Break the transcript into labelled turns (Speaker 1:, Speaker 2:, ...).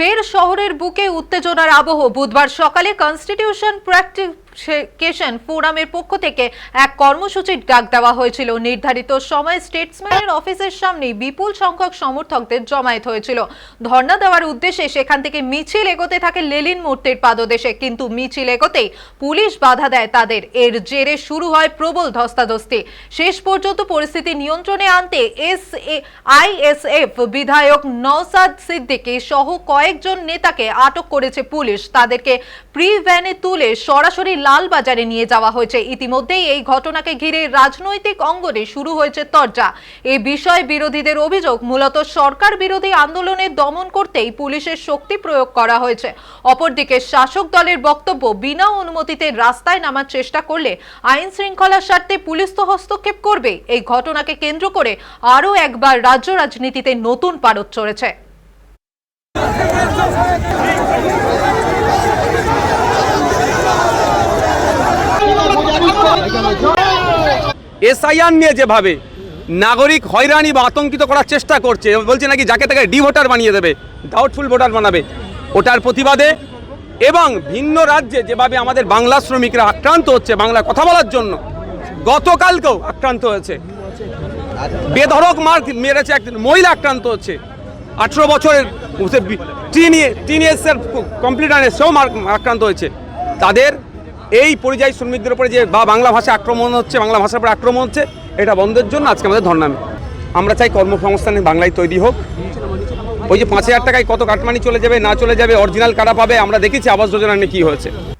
Speaker 1: ফের শহরের বুকে উত্তেজনার আবহ। বুধবার সকালে কনস্টিটিউশন প্র্যাকটিকেশন ফোরামের পক্ষ থেকে এক কর্মসূচির ডাক দেওয়া হয়েছিল। নির্ধারিত সময় স্টেটসম্যানের অফিসের সামনে বিপুল সংখ্যক সমর্থকদের জমায়েত হয়েছিল। ধর্ণা দেওয়ার উদ্দেশ্যে সেখান থেকে মিছিল এগোতে থাকে লেলিন মূর্তির পাদদেশে। কিন্তু মিছিল এগোতেই পুলিশ বাধা দেয় তাদের। এর জেরে শুরু হয় প্রবল ধস্তাধস্তি। শেষ পর্যন্ত পরিস্থিতি নিয়ন্ত্রণে আনতে এস আইএসএফ বিধায়ক নওসাদ সিদ্দিকী সহ কয়েকজন নেতাকে আটক করেছে পুলিশ। তাদেরকে প্রি ভ্যানে তুলে সরাসরি লালবাজারে নিয়ে যাওয়া হয়েছে। ইতিমধ্যেই এই ঘটনাকে ঘিরে রাজনৈতিক অঙ্গনে শুরু হয়েছে তরজা। এই বিষয়ে বিরোধীদের অভিযোগ, মূলত সরকার বিরোধী আন্দোলনে দমন করতেই পুলিশের শক্তি প্রয়োগ করা হয়েছে। অপরদিকে শাসক দলের বক্তব্য, বিনা অনুমতিতে রাস্তায় নামার চেষ্টা করলে আইন শৃঙ্খলার স্বার্থে পুলিশ তো হস্তক্ষেপ করবে এই ঘটনাকে কেন্দ্র করে আরও একবার রাজ্য রাজনীতিতে নতুন পারদ চড়েছে।
Speaker 2: এসআইআর নিয়ে যেভাবে নাগরিক হয়রানি বা আতঙ্কিত করার চেষ্টা করছে, বলছে নাকি যাকে তাকে ডি ভোটার বানিয়ে দেবে ডাউটফুল ভোটার বানাবে, ওটার প্রতিবাদে এবং ভিন্ন রাজ্যে যেভাবে আমাদের বাংলা শ্রমিকরা আক্রান্ত হচ্ছে বাংলা কথা বলার জন্য, গতকালকেও আক্রান্ত হয়েছে। বেধড়ক মার্ক মেরেছে এক মহিলা আক্রান্ত হচ্ছে। আঠেরো বছরের টিন টিন এসের কমপ্লিট আনে সেও মার আক্রান্ত হয়েছে। তাদের এই পরিযায়ী শ্রমিকদের উপরে যে বা বাংলা ভাষা আক্রমণ হচ্ছে, বাংলা ভাষার উপরে আক্রমণ হচ্ছে, এটা বন্ধের জন্য আজকে আমাদের ধর্নামে আমরা চাই কর্মসংস্থান বাংলায় তৈরি হোক। ওই যে পাঁচ হাজার টাকায় কত কাটমানি চলে যাবে, না চলে যাবে, অরিজিনাল কাটা পাবে, আমরা দেখেছি আবাস যোজনা নিয়ে কী হয়েছে।